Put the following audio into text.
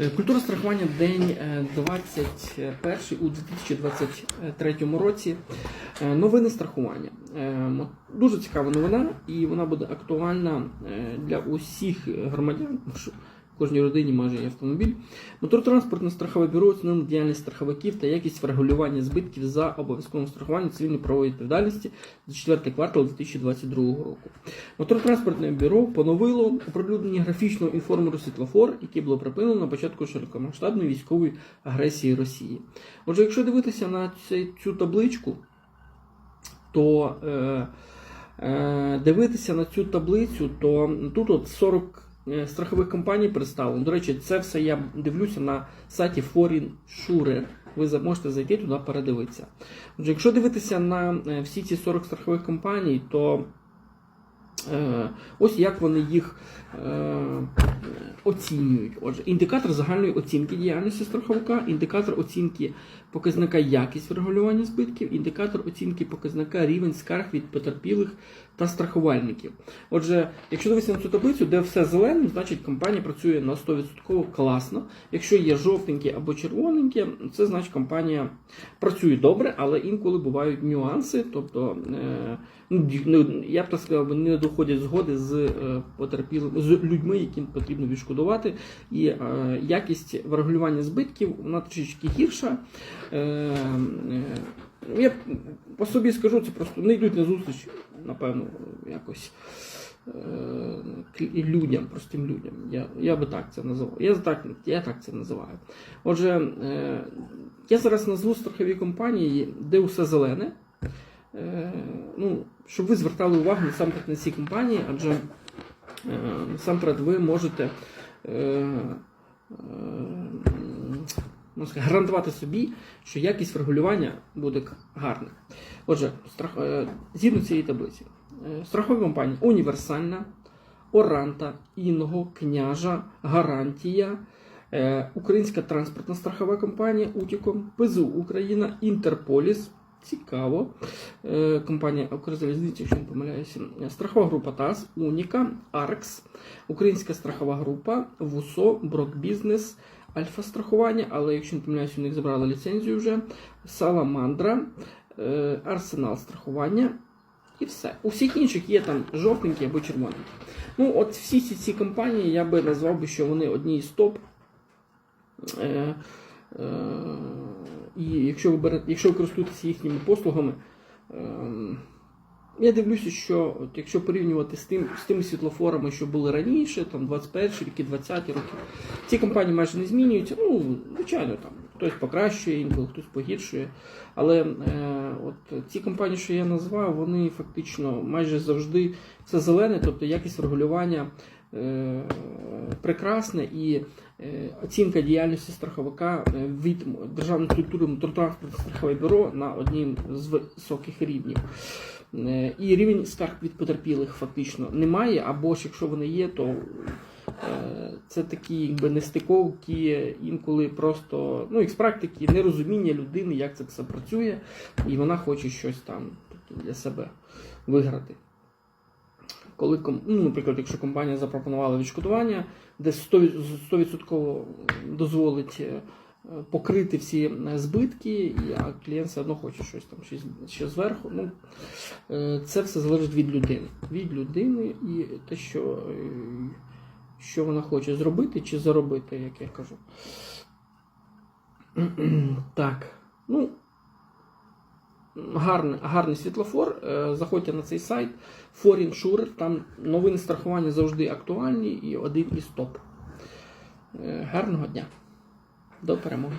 Е, Культура страхування день е, 21 у 2023 році. Е, Новини страхування. Е, Дуже цікава новина, і вона буде актуальна е, для усіх громадян. Кожній родині майже є автомобіль. Моторотранспортне страхове бюро оцінило діяльність страховиків та якість врегулювання збитків за обов'язковим страхуванням цивільної правової відповідальності за четвертий квартал 2022 року. Моторотранспортне бюро поновило оприлюднення графічного інформеру світлофор, який було припинено на початку широкомасштабної військової агресії Росії. Отже, якщо дивитися на цю табличку, то е, е, дивитися на цю таблицю, то тут от 40 е, страхових компаній представлено. До речі, це все я дивлюся на сайті Foreign Sure. Ви можете зайти туди передивитися. Отже, якщо дивитися на е, всі ці 40 страхових компаній, то Е, Ось як вони їх е, оцінюють. Отже, індикатор загальної оцінки діяльності страховика, індикатор оцінки показника якість врегулювання збитків, індикатор оцінки показника рівень скарг від потерпілих та страхувальників. Отже, якщо дивитися на цю таблицю, де все зеленим, значить компанія працює на 100% класно. Якщо є жовтеньке або червоненьке, це значить компанія працює добре, але інколи бувають нюанси. Тобто, е, ну, ну, я б так сказав, не доходять згоди з е, потерпілими, з людьми, яким потрібно відшкодувати. І е, якість врегулювання збитків вона трішечки гірша. Е, е, я по собі скажу, це просто не йдуть на зустріч, напевно, якось. е, Людям, простим людям. Я, я би так це називав. Я так, я так це називаю. Отже, е, я зараз назву страхові компанії, де все зелене. Е, ну, щоб ви звертали увагу насамперед на ці компанії, адже е, насамперед ви можете е, е, сказати, гарантувати собі, що якість врегулювання буде гарна. Отже, страх, е, згідно цієї таблиці, страхові компанії універсальна, Оранта, Інго, Княжа, Гарантія, Українська транспортна страхова компанія Утіком, ПЗУ Україна, Інтерполіс. Цікаво. Е, Компанія Укрзалізниця, якщо не помиляюся, страхова група ТАС, Уніка, Аркс, Українська страхова група, ВУСО, Брокбізнес, Альфа страхування, але якщо не помиляюся, у них забрали ліцензію вже, Саламандра, е, Арсенал страхування і все. У всіх інших є там жовтенькі або червоненькі. Ну, от всі ці, компанії я би назвав би, що вони одні із топ. Е, е, і якщо ви берете, якщо ви користуєтеся їхніми послугами, ем, я дивлюся, що от якщо порівнювати з тим з тими світлофорами, що були раніше, там 21 роки, 20 роки, ці компанії майже не змінюються. Ну, звичайно, там хтось покращує, інколи хтось погіршує. Але е, от ці компанії, що я назвав, вони фактично майже завжди все зелене, тобто якість регулювання е, прекрасна і е, оцінка діяльності страховика е, від Державної структури моторотранспортне страхове бюро на однім з високих рівнів. Е, І рівень скарг від потерпілих фактично немає, або ж якщо вони є, то е, це такі якби нестиковки, інколи просто ну, як з практики нерозуміння людини, як це все працює, і вона хоче щось там для себе виграти. Коли, ну, наприклад, якщо компанія запропонувала відшкодування, де 100%, 100% дозволить е, покрити всі е, збитки, а клієнт все одно хоче щось там з- ще зверху. Ну, е, це все залежить від людини. Від людини і те, що, що вона хоче зробити чи заробити, як я кажу. Так. Ну, гарний, гарний світлофор. Е, Заходьте на цей сайт Foreign Sure, там новини страхування завжди актуальні і один із топ. Е, Гарного дня. До перемоги.